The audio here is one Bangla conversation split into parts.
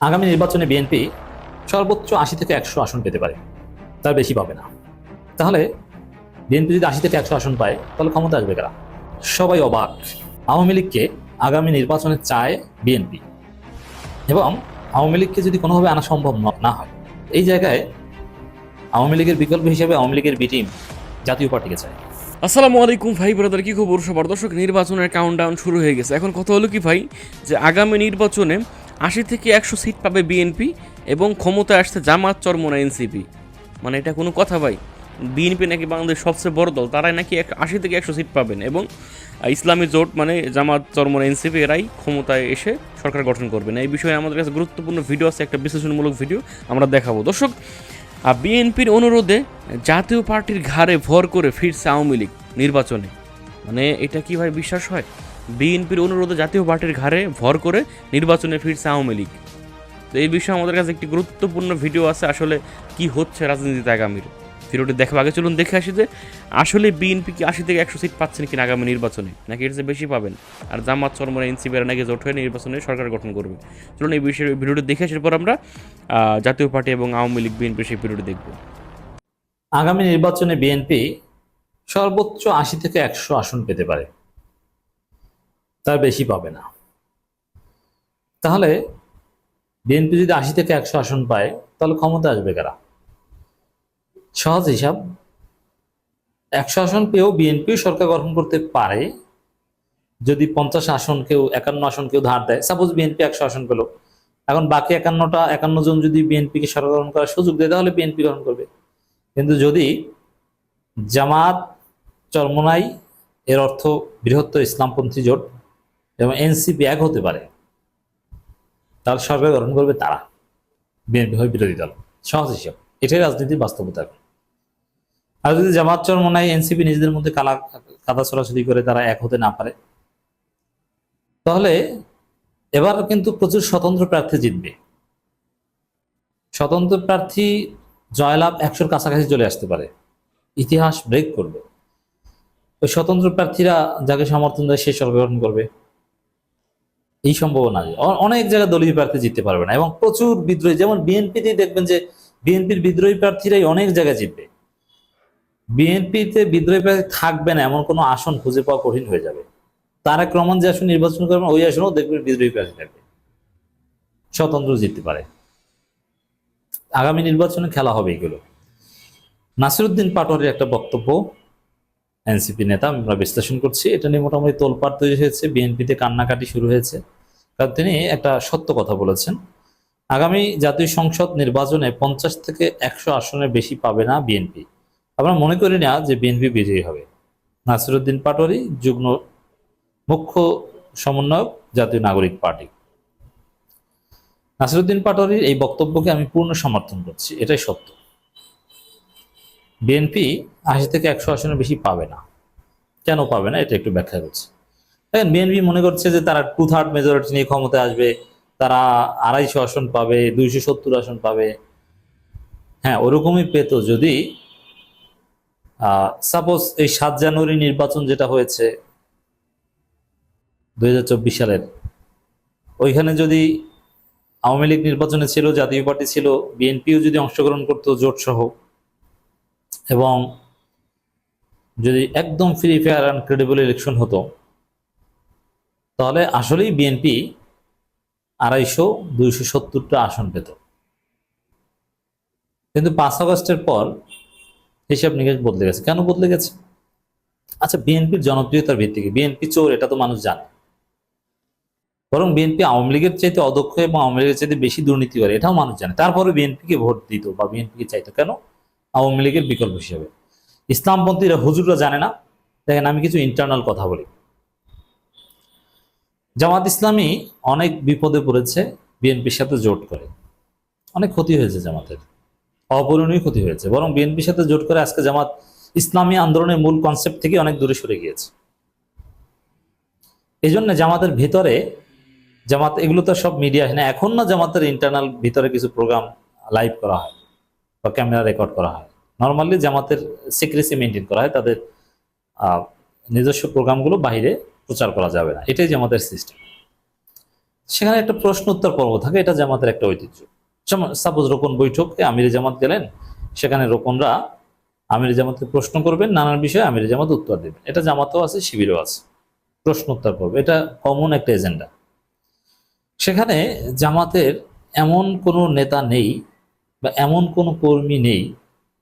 আগামী নির্বাচনে বিএনপি সর্বোচ্চ আশি থেকে একশো আসন পেতে পারে, তার বেশি পাবে না। তাহলে বিএনপি যদি আশি থেকে একশো আসন পায়, তাহলে ক্ষমতা আসবে কারা? সবাই অবাক। আওয়ামী লীগকে আগামী নির্বাচনে চায় বিএনপি। এবং আওয়ামী লীগকে যদি কোনোভাবে আনা সম্ভব ন- হয়, এই জায়গায় আওয়ামী লীগের বিকল্প হিসেবে আওয়ামী লীগের বি টিম জাতীয় পার্টিকে চায়। আসসালামু আলাইকুম ভাই ব্রাদার কি খবর সবার? দর্শক, নির্বাচনের কাউন্টডাউন শুরু হয়ে গেছে। এখন কথা হলো কি ভাই, যে আগামী নির্বাচনে আশি থেকে একশো সিট পাবে বিএনপি এবং ক্ষমতায় আসছে জামাত চরমোনা এনসিপি মানে এটা কোনো কথা ভাই। বিএনপি নাকি বাংলাদেশ সবচেয়ে বড় দল, তারাই নাকি এক আশি থেকে একশো সিট পাবেন এবং ইসলামী জোট মানে জামাত চরমোনা এনসিপি এরাই ক্ষমতায় এসে সরকার গঠন করবেন। এই বিষয়ে আমাদের কাছে গুরুত্বপূর্ণ ভিডিও আছে, একটা বিশ্লেষণমূলক ভিডিও আমরা দেখাবো। দর্শক আর বিএনপির অনুরোধে জাতীয় পার্টির ঘাড়ে ভর করে ফিরছে আওয়ামী লীগ নির্বাচনে। মানে এটা কি ভাই বিশ্বাস হয়? বিএনপির অনুরোধে জাতীয় পার্টির ঘাড়ে ভর করে নির্বাচনে ফিরছে আওয়ামী লীগ। তো এই বিষয়ে আমাদের কাছে একটি গুরুত্বপূর্ণ ভিডিও আছে, আসলে কি হচ্ছে রাজনীতিতে আগামীর। ভিডিওটি দেখা আগে চলুন দেখে আসি যে, আসলে বিএনপি কি আশি থেকে একশো সিট পাচ্ছেন কিনা আগামী নির্বাচনে? নাকি এর বেশি পাবেন? আর জামাত চরমরা এনসিপির নাকি জোট হয়ে নির্বাচনে সরকার গঠন করবে? চলুন এই বিষয়ে ভিডিওটি দেখে আসার পর আমরা জাতীয় পার্টি এবং আওয়ামী লীগ বিএনপি সেই ভিডিওটি দেখব। আগামী নির্বাচনে বিএনপি সর্বোচ্চ আশি থেকে একশো আসন পেতে পারে। তার বেশি পাবে না। তাহলে বিএনপি যদি আশি থেকে একশো আসন পায়, তাহলে ক্ষমতা আসবে কারা? সহজ হিসাব, একশো আসন পেয়েও বিএনপি সরকার গঠন করতে পারে, যদি পঞ্চাশ আসন কেউ, একান্ন আসন কেউ ধার দেয়। সাপোজ বিএনপি একশো আসন পেল। এখন বাকি একান্নটা, একান্ন জন যদি বিএনপিকে সরকার গঠন করার সুযোগ দেয়, তাহলে বিএনপি গ্রহণ করবে। কিন্তু যদি জামাত চরমনাই, এর অর্থ বৃহত্তর ইসলামপন্থী জোট এবং এনসিপি এক হতে পারে। তাহলে সরকার গঠন করবে তারা। বিএনপি হয় বিরোধী দল। সহজ হিসাব। এটাই রাজনীতির বাস্তবতা আর যদি জামাত চরমনাই এনসিপি নিজেদের মধ্যে কালা, কাদা ছড়াছড়ি করে তারা এক হতে না পারে, তাহলে এবার কিন্তু প্রচুর স্বতন্ত্র প্রার্থী জিতবে। স্বতন্ত্র প্রার্থী জয়লাভ একশোর কাছাকাছি চলে আসতে পারে। ইতিহাস ব্রেক করবে। ওই স্বতন্ত্র প্রার্থীরা যাকে সমর্থন দেয়, সে সরকার গঠন করবে। এই সম্ভাবনা। অনেক জায়গায় দলীয় প্রার্থী জিততে পারবে না এবং প্রচুর বিদ্রোহী, যেমন বিএনপিতেই দেখবেন যে বিএনপির বিদ্রোহী প্রার্থীরাই অনেক জায়গায় জিতবে। বিএনপিতে বিদ্রোহী প্রার্থী থাকবে না, এমন কোনো আসন খুঁজে পাওয়া কঠিন হয়ে যাবে। তারা ক্রমণ যে আসন নির্বাচন করবেন, ওই আসনেও দেখবেন বিদ্রোহী প্রার্থী থাকবে। স্বতন্ত্র জিততে পারে। আগামী নির্বাচনে খেলা হবে এগুলো। নাসিরুদ্দিন পাটোয়ারির একটা বক্তব্য এনসিপি নেতা, আমরা বিশ্লেষণ করছি। এটা নিয়ে মোটামুটি তোলপাড় তৈরি হয়েছে, বিএনপিতে কান্নাকাটি শুরু হয়েছে। কারণ তিনি একটা সত্য কথা বলেছেন। আগামী জাতীয় সংসদ নির্বাচনে পঞ্চাশ থেকে একশো আসনের বেশি পাবে না বিএনপি। আমরা মনে করি না যে বিএনপি বিজয়ী হবে। নাসিরুদ্দিন পাটোয়ারি যুগ্ম মুখ্য সমন্বয়ক জাতীয় নাগরিক পার্টি। নাসিরুদ্দিন পাটোয়ারির এই বক্তব্যকে আমি পূর্ণ সমর্থন করছি। এটাই সত্য। বিএনপি আশি থেকে একশো আসনের বেশি পাবে না। কেন পাবে না? এটা একটু ব্যাখ্যা করছি। দেখেন বিএনপি মনে করছে যে তারা টু থার্ড মেজরিটি নিয়ে ক্ষমতায় আসবে, তারা আড়াইশো আসন পাবে, দুইশো সত্তর আসন পাবে। হ্যাঁ ওরকমই পেত যদি সাপোজ এই সাত জানুয়ারি নির্বাচন যেটা হয়েছে, দুই হাজার চব্বিশ সালের, ওইখানে যদি আওয়ামী লীগ নির্বাচনে ছিল, জাতীয় পার্টি ছিল বিএনপিও যদি অংশগ্রহণ করতো জোট সহ এবং যদি একদম free fair and credible election হতো, তাহলে আসলেই বিএনপি আড়াইশো দুইশো সত্তরটা আসন পেত। কিন্তু পাঁচ আগস্টের পর হিসাব নিকেশ বদলে গেছে। কেন বদলে গেছে? আচ্ছা বিএনপির জনপ্রিয়তার ভিত্তিকে বিএনপি চোর, এটা তো মানুষ জানে। বরং বিএনপি আওয়ামী লীগের চাইতে অদক্ষ এবং আওয়ামী লীগের চাইতে বেশি দুর্নীতি করে এটাও মানুষ জানে। তারপরে বিএনপিকে ভোট দিত বা বিএনপিকে চাইতো। কেন? আওয়ামী লীগের বিকল্প হিসেবে। ইসলামপন্থীরা হুজুররা জানে না। দেখেন, আমি কিছু ইন্টারনাল কথা বলি। জামাত ইসলামী অনেক বিপদে পড়েছে, বিএনপির সাথে জোট করে। অনেক ক্ষতি হয়েছে জামাতের। অপূরণীয় ক্ষতি হয়েছে। বরং বিএনপির সাথে জোট করে আজকে জামাত ইসলামী আন্দোলনের মূল কনসেপ্ট থেকে অনেক দূরে সরে গিয়েছে। এই জন্য জামাতের ভিতরে, জামাত, এগুলো তো সব মিডিয়া হয় না। এখন না জামাতের ইন্টারনাল ভিতরে কিছু প্রোগ্রাম লাইভ করা হয়। বা ক্যামেরা রেকর্ড করা হয়। নর্মালি জামাতের সিক্রেসি মেনটেন করা হয়, তাদের নিজস্ব প্রোগ্রামগুলো বাইরে প্রচার করা যাবে না। এটাই জামাতের সিস্টেম সেখানে একটা প্রশ্ন উত্তর পর্ব থাকে, এটা জামাতের একটা ঐতিহ্য। সাপোজ রোকন বৈঠকে আমির জামাত গেলেন, সেখানে রোকনরা আমির জামাতকে প্রশ্ন করবেন, নানান বিষয়ে আমির জামাত উত্তর দেবেন। এটা জামাতও আছে, শিবিরও আছে। প্রশ্ন উত্তর পর্ব, এটা কমন একটা এজেন্ডা সেখানে জামাতের এমন কোনো নেতা নেই বা এমন কোনো কর্মী নেই,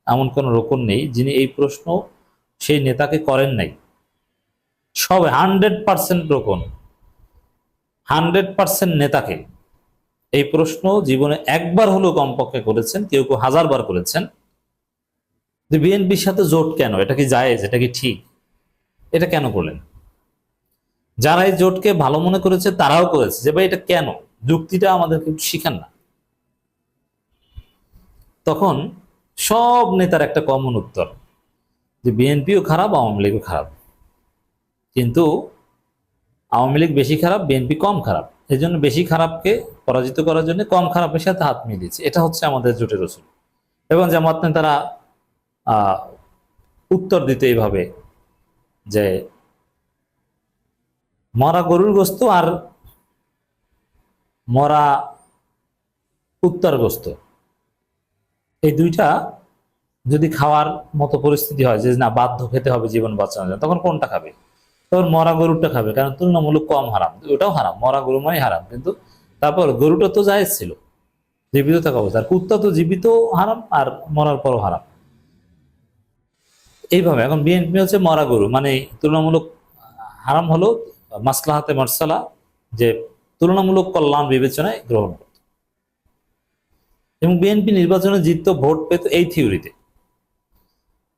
এমন কোনো রোকন নেই যিনি এই প্রশ্ন সেই নেতাকে করেন নাই। সব hundred percent Rokon hundred percent নেতাকে। এই প্রশ্ন জীবনে একবার হলেও কমপক্ষে করেছেন, কেউ কেউ হাজার বার করেছেন। যে বিএনপির সাথে জোট কেন? এটা কি জায়েজ? এটা কি ঠিক? এটা কেন করলেন? যারা এই জোটকে ভালো মনে করেছে তারাও করেছে। যে ভাই এটা কেন? যুক্তিটা আমাদেরকে শিখান না। তখন সব নেতার একটা কমন উত্তর, যে বিএনপিও খারাপ, আওয়ামী লীগও খারাপ। কিন্তু আওয়ামী লীগ বেশি খারাপ, বিএনপি কম খারাপ। এই জন্য বেশি খারাপকে পরাজিত করার জন্য কম খারাপের সাথে হাত মিলিয়েছে। এটা হচ্ছে আমাদের জোটের রসুল এবং জামাত নেতারা উত্তর দিতে এইভাবে যে মরা গরুর গোস্ত আর মরা উত্তর গোস্ত। এই দুইটা যদি খাওয়ার মতো পরিস্থিতি হয় যে না, বাধ্য খেতে হবে জীবন বাঁচানোর জন্য, তখন কোনটা খাবে? তখন মরা গরুটা খাবে, কারণ তুলনামূলক কম হারাম। ওটাও হারাম, মরা গরু মানে হারাম, কিন্তু তারপর গরুটা তো জায়েজ ছিল, জীবিত থাকা অবস্থা আর কুত্তা তো জীবিত হারাম, আর মরার পরও হারাম। এইভাবে এখন বিএনপি হচ্ছে মরা গরু মানে তুলনামূলক হারাম হলো মাসলাহাতে মার্সালা, যে তুলনামূলক কল্যাণ বিবেচনায় গ্রহণ করত এবং বিএনপি নির্বাচনে জিততো, ভোট পেত এই থিওরিতে।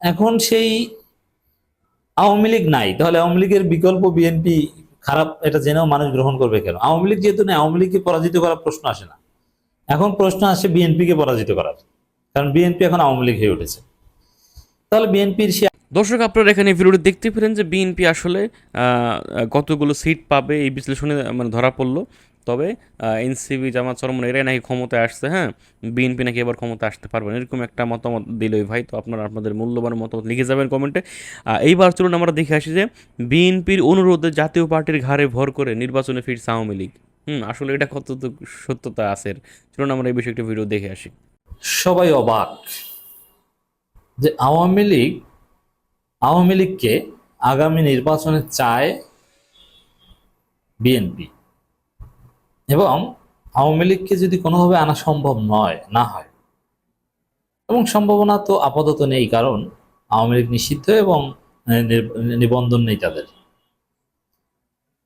এখন সেই আওয়ামী লীগ নাই, তাহলে আওয়ামী লীগের বিকল্প বিএনপি খারাপ, এটা জেনেও মানুষ গ্রহণ করবে কেন? আওয়ামী লীগ যেহেতু নেই, আওয়ামী লীগকে পরাজিত করার প্রশ্ন আসে না। এখন প্রশ্ন আসে বিএনপিকে পরাজিত করার, কারণ বিএনপি এখন আওয়ামী লীগ হয়ে উঠেছে। তাহলে বিএনপির সে দর্শক, আপনারা এখানে ভিডিওটি দেখতে পেলেন যে বিএনপি আসলে কতগুলো সিট পাবে এই বিশ্লেষণে মানে ধরা পড়ল। তবে এনসিবি জামাত চরমন এরাই নাকি ক্ষমতায় আসছে হ্যাঁ? বিএনপি নাকি এবার ক্ষমতা আসতে পারবেন এরকম একটা মতামত দিল ভাই। তো আপনারা আপনাদের মূল্যবান মতামত লিখে যাবেন কমেন্টে। এইবার চলুন আমরা দেখে আসি যে, বিএনপির অনুরোধে জাতীয় পার্টির ঘাড়ে ভর করে নির্বাচনে ফিরছে আওয়ামী লীগ। হুম, আসলে এটা কতটুকু সত্যতা আছে? চলুন আমরা এই বিষয়ে একটা ভিডিও দেখে আসি। সবাই অবাক যে আওয়ামী লীগ, আওয়ামী লীগকে আগামী নির্বাচনে চায় বিএনপি। এবং আওয়ামী লীগকে যদি কোনোভাবে আনা সম্ভব নয়, না হয়। এবং সম্ভাবনা তো আপাতত নেই, কারণ আওয়ামী লীগ নিষিদ্ধ এবং নিবন্ধন নেই তাদের।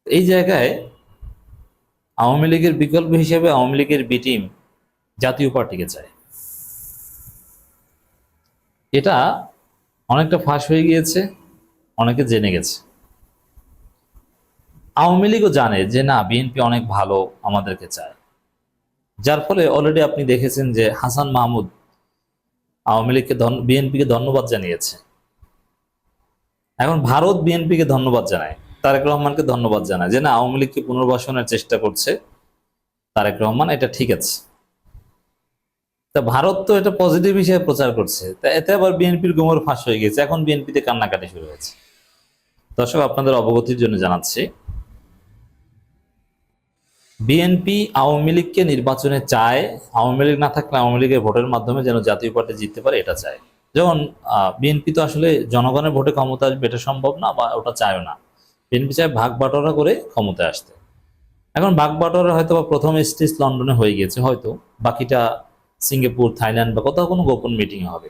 এই জায়গায় আওয়ামী লীগের বিকল্প হিসেবে আওয়ামী লীগের বি টিম জাতীয় পার্টিকে চায়। এটা অনেকটা ফাঁস হয়ে গিয়েছে, অনেকে জেনে গেছে। আওয়ামী লীগও জানে যে না, বিএনপি অনেক ভালো আমাদেরকে চায়। যার ফলে অলরেডি আপনি দেখেছেন যে হাসান মাহমুদ আওয়ামী লীগকে বিএনপিকে ধন্যবাদ জানিয়েছে। এখন ভারত বিএনপিকে ধন্যবাদ জানায়, তারেক রহমানকে ধন্যবাদ জানায় যে না, আওয়ামী লীগকে পুনর্বাসনের চেষ্টা করছে, তারেক রহমান এটা ঠিক আছে। তা ভারত তো এটা পজিটিভ হিসেবে প্রচার করছে, তা এতে আবার বিএনপির গোমর ফাঁস হয়ে গেছে এখন বিএনপিতে কান্নাকাটি শুরু হয়েছে। দর্শক, আপনাদের অবগতির জন্য জানাচ্ছি বিএনপি আওয়ামী লীগকে নির্বাচনে চায়, আওয়ামী লীগ না থাকলে আওয়ামী লীগের ভোটের মাধ্যমে যেন জাতীয় পার্টি জিততে পারে, এটা চায়। যেমন বিএনপি তো আসলে জনগণের ভোটে ক্ষমতা আসবে, এটা সম্ভব না বা ওটা চায়ও না। বিএনপি চায় ভাগ বাটোয়ারা করে ক্ষমতায় আসতে। এখন ভাগ বাটোয়ারা হয়তো বা প্রথম স্টেজ লন্ডনে হয়ে গেছে হয়তো, বাকিটা সিঙ্গাপুর, থাইল্যান্ড বা কোথাও কোনো গোপন মিটিং হবে।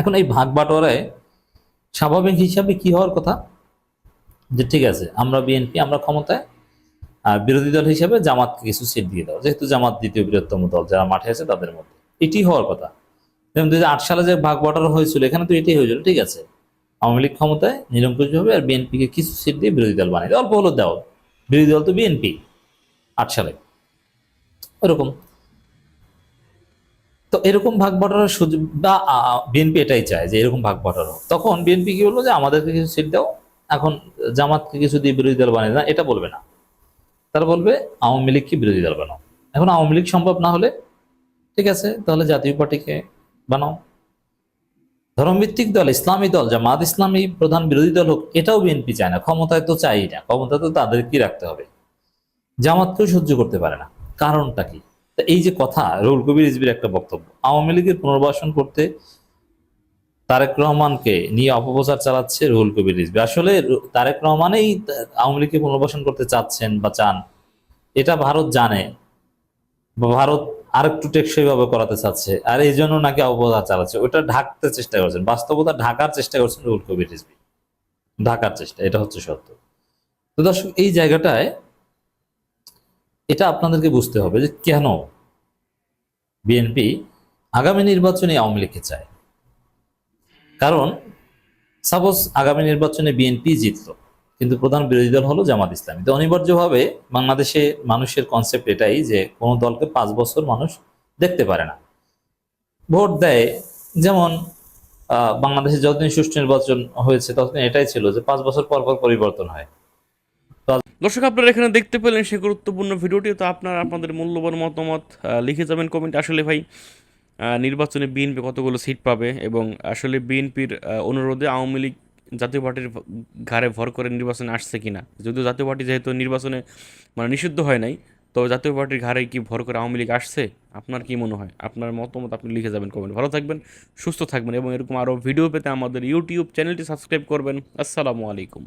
এখন এই ভাগ বাটোয়ারায় স্বাভাবিক হিসাবে কি হওয়ার কথা? যে ঠিক আছে, আমরা বিএনপি, আমরা ক্ষমতায় বিরোধী দল হিসেবে জামাতকে কিছু সিট দিয়ে দাও। যেহেতু জামাত দ্বিতীয় বৃহত্তম দল যারা মাঠে আছে তাদের মধ্যে। এটি হওয়ার কথা। যেমন দুই সালে যে ভাগ বাটোয়ারা হয়েছিল, এখানে তো এটাই হয়েছিল, ঠিক আছে। আওয়ামী লীগ ক্ষমতায় নিরঙ্কুশ হবে আর বিএনপিকে কিছু সিট দিয়ে বিরোধী দল বানিয়ে। অল্প হলো দাও। বিরোধী দল তো বিএনপি আট সালে। ওরকম। তো এরকম ভাগ বাটোয়ারার সুযোগ বা বিএনপি এটাই চায় যে এরকম ভাগ বাটোয়ারা হোক। তখন বিএনপি কি বলব যে, আমাদেরকে কিছু সিট দাও। এখন জামাতকে কিছু দিয়ে বিরোধী দল বানিয়ে না এটা বলবে না। তারা বলবে, আওয়ামী লীগকে বিরোধী দল বানাও? এখন আওয়ামী লীগ সম্ভব না হলে, ঠিক আছে, তাহলে জাতীয় পার্টিকে বানাও। ধর্মভিত্তিক দল, ইসলামী দল, জামাত ইসলামী প্রধান বিরোধী দল হোক, এটাও বিএনপি চায় না, ক্ষমতায় তো চাই না, ক্ষমতা তো তাদেরকেই রাখতে হবে। জামাতকেও সহ্য করতে পারে না, কারণটা কি? এই যে কথা রুল কবির রিজবির একটা বক্তব্য, আওয়ামী লীগের পুনর্বাসন করতে তারেক রহমানকে নিয়ে অপপ্রচার চালাচ্ছে রুহুল কবির রিজবি আসলে তারেক রহমানেই আওয়ামী লীগকে পুনর্বাসন করতে চাচ্ছেন বা চান, এটা ভারত জানে। ভারত আরেকটু টেকসই ভাবে করাতে চাচ্ছে, আর এই জন্য নাকি অপপ্রচার চালাচ্ছে। ওটা ঢাকতে চেষ্টা করছেন, বাস্তবতা ঢাকার চেষ্টা করছেন রুহুল কবির রিজবি ঢাকার চেষ্টা, এটা হচ্ছে সত্য। তো দর্শক, এই জায়গাটায় এটা আপনাদেরকে বুঝতে হবে যে কেন বিএনপি আগামী নির্বাচনে আওয়ামী লীগকে চায়। কারণ সাপোজ আগামী নির্বাচনে বিএনপি জিতলো, কিন্তু প্রধান বিরোধী দল হলো জামাত ইসলামী। তো অনিবার্যভাবে বাংলাদেশে মানুষের কনসেপ্ট এটাই যে কোনো দলকে পাঁচ বছর মানুষ দেখতে পারে না। ভোট দেয়, যেমন বাংলাদেশে যতদিন সুষ্ঠু নির্বাচন হয়েছে ততদিন এটাই ছিল যে পাঁচ বছর পর পর পরিবর্তন হয়। দর্শক, আপনারা এখানে দেখতে পেলেন সে গুরুত্বপূর্ণ ভিডিওটি। তো আপনারা আপনাদের মূল্যবান মতামত লিখে যাবেন কমেন্ট। আসলে ভাই নির্বাচনে বিএনপি কতগুলো সিট পাবে এবং আসলে বিএনপির অনুরোধে আওয়ামী লীগ জাতীয় পার্টির ঘাড়ে ভর করে নির্বাচনে আসছে কিনা? যদিও জাতীয় পার্টি যেহেতু নির্বাচনে মানে নিষিদ্ধ হয় নাই তো জাতীয় পার্টির ঘাড়ে কি ভর করে আওয়ামী লীগ আসছে? আপনার কি মনে হয়? আপনার মতামত আপনি লিখে যাবেন কমেন্ট। ভালো থাকবেন, সুস্থ থাকবেন এবং এরকম আরও ভিডিও পেতে আমাদের ইউটিউব চ্যানেলটি সাবস্ক্রাইব করবেন। আসসালামু আলাইকুম।